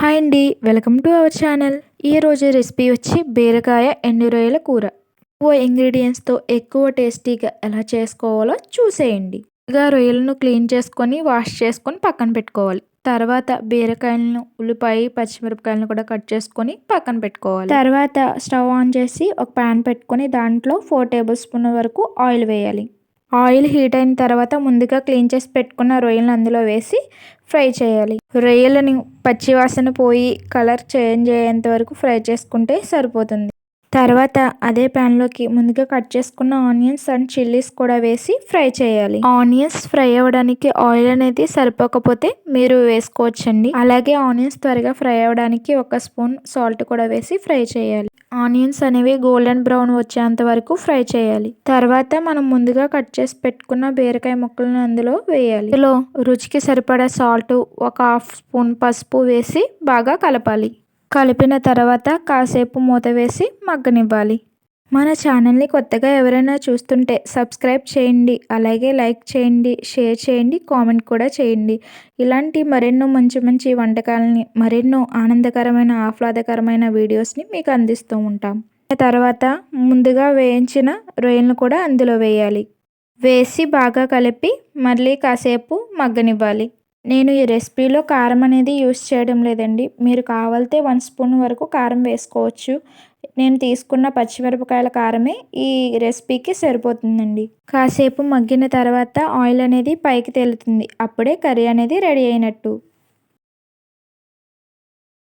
Hi అండి welcome to our channel. ఈరోజు recipe వచ్చి బీరకాయ ఎండు రొయ్యల కూర. ఎక్కువ ఇంగ్రీడియంట్స్తో ఎక్కువ టేస్టీగా ఎలా చేసుకోవాలో చూసేయండి. ఇక రొయ్యలను క్లీన్ చేసుకొని వాష్ చేసుకొని పక్కన పెట్టుకోవాలి. తర్వాత బీరకాయలను ఉల్లిపాయ పచ్చిమిరపకాయలను కూడా కట్ చేసుకొని పక్కన పెట్టుకోవాలి. తర్వాత స్టవ్ ఆన్ చేసి ఒక ప్యాన్ పెట్టుకొని దాంట్లో ఫోర్ టేబుల్ స్పూన్ వరకు ఆయిల్ వేయాలి. ఆయిల్ హీట్ అయిన తర్వాత ముందుగా క్లీన్ చేసి పెట్టుకున్న రొయ్యలను అందులో వేసి ఫ్రై చేయాలి. రొయ్యలని పచ్చివాసన పోయి కలర్ చేంజ్ అయ్యేంత వరకు ఫ్రై చేసుకుంటే సరిపోతుంది. తర్వాత అదే ప్యాన్లోకి ముందుగా కట్ చేసుకున్న ఆనియన్స్ అండ్ చిల్లీస్ కూడా వేసి ఫ్రై చేయాలి. ఆనియన్స్ ఫ్రై అవ్వడానికి ఆయిల్ అనేది సరిపోకపోతే మీరు వేసుకోవచ్చండి. అలాగే ఆనియన్స్ త్వరగా ఫ్రై అవ్వడానికి ఒక స్పూన్ సాల్ట్ కూడా వేసి ఫ్రై చేయాలి. ఆనియన్స్ అనేవి గోల్డెన్ బ్రౌన్ వచ్చేంత వరకు ఫ్రై చేయాలి. తర్వాత మనం ముందుగా కట్ చేసి పెట్టుకున్న బీరకాయ ముక్కలను అందులో వేయాలి. ఇందులో రుచికి సరిపడా సాల్ట్ ఒక హాఫ్ స్పూన్ పసుపు వేసి బాగా కలపాలి. కలిపిన తర్వాత కాసేపు మూత వేసి మగ్గనివ్వాలి. మన ఛానల్ని కొత్తగా ఎవరైనా చూస్తుంటే సబ్స్క్రైబ్ చేయండి అలాగే లైక్ చేయండి షేర్ చేయండి కామెంట్ కూడా చేయండి. ఇలాంటి మరెన్నో మంచి మంచి వంటకాలని మరెన్నో ఆనందకరమైన ఆహ్లాదకరమైన వీడియోస్ని మీకు అందిస్తూ ఉంటాం. తర్వాత ముందుగా వేయించిన రొయ్యలను కూడా అందులో వేయాలి. వేసి బాగా కలిపి మళ్ళీ కాసేపు మగ్గనివ్వాలి. నేను ఈ రెసిపీలో కారం అనేది యూస్ చేయడం లేదండి. మీరు కావాలితే వన్ స్పూన్ వరకు కారం వేసుకోవచ్చు. నేను తీసుకున్న పచ్చిమిరపకాయల కారమే ఈ రెసిపీకి సరిపోతుందండి. కాసేపు మగ్గిన తర్వాత ఆయిల్ అనేది పైకి తేలుతుంది. అప్పుడే కర్రీ అనేది రెడీ అయినట్టు.